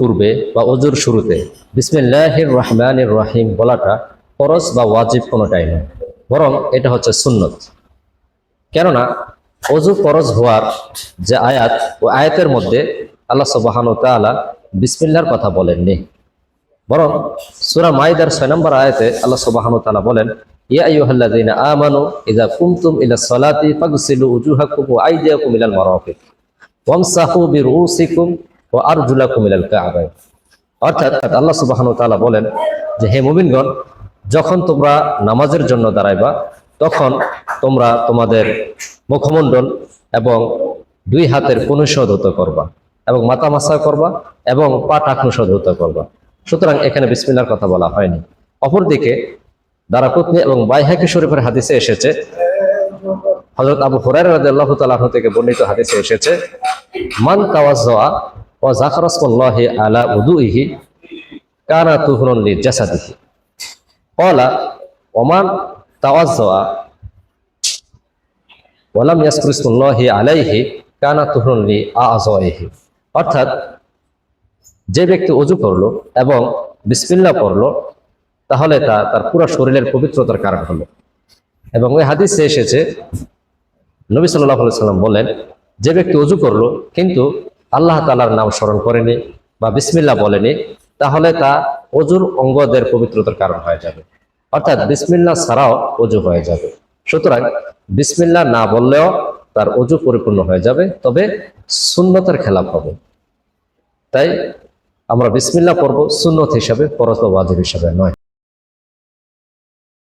পূর্বে বা অজুর শুরুতে বিসমিল্লাহির রহমানির রহিম বলাটা ফরজ বা ওয়াজিব কোনোটাই নয়, বরং এটা হচ্ছে সুন্নত। কেননা অজু ফরজ হওয়ার যে আয়াত, ও আয়াতের মধ্যে আল্লাহ সুবাহানু তাআলা বিসমিল্লার কথা বলেননি। বরং সুরা মাইদার ছয় নম্বর আয়াতে আল্লাহ সুবাহানু তাআলা বলেন, ইয়া আইয়ুহাল্লাযীনা আমানু ইযা কুমতুম ইলা ওয়া আরজুলাকুম ইলাল কা'বাইন অর্থাৎ আল্লাহ সুবহানাহু ওয়া তাআলা বলেন যে, হে মুমিনগণ, যখন তোমরা নামাজের জন্য দাঁড়াইবা, তখন তোমরা তোমাদের মুখমণ্ডল এবং দুই হাতের কনুষধৌত করবা এবং মাথা মাসা করবা এবং পা টাকনুষধৌত করবা। সুতরাং এখানে বিসমিল্লার কথা বলা হয়নি। অপরদিকে দারাকুতনি এবং বাইহাকি শরীফের হাদিসে এসেছে, হযরত আবু রাদিয়াল্লাহু তাআলা আনহু থেকে বর্ণিত হাদিসে এসেছে, মান তাওয়াজ্জা আলাইহি অর্থাৎ, যে ব্যক্তি অজু করল এবং বিসমিল্লাহ পড়ল, তাহলে তা তার পুরো শরীরের পবিত্রতার কারণ হলো। এবং ওই হাদিসে এসেছে, নবী সাল্লাহ সাল্লাম বলেন যে ব্যক্তি অজু করল, কিন্তু আল্লাহ তালার নাম স্মরণ করেনি বা বিসমিল্লা বলেনি, তাহলে তা অজুর অঙ্গদের পবিত্রতার কারণ হয়ে যাবে। অর্থাৎ বিসমিল্লা ছাড়াও অজু হয়ে যাবে। সুতরাং বিসমিল্লা না বললেও তার অজু পরিপূর্ণ হয়ে যাবে, তবে সুন্নতের খেলাপ হবে। তাই আমরা বিসমিল্লা পড়ব সুন্নত হিসাবে, ফরজ বা ওয়াজিব হিসাবে নয়।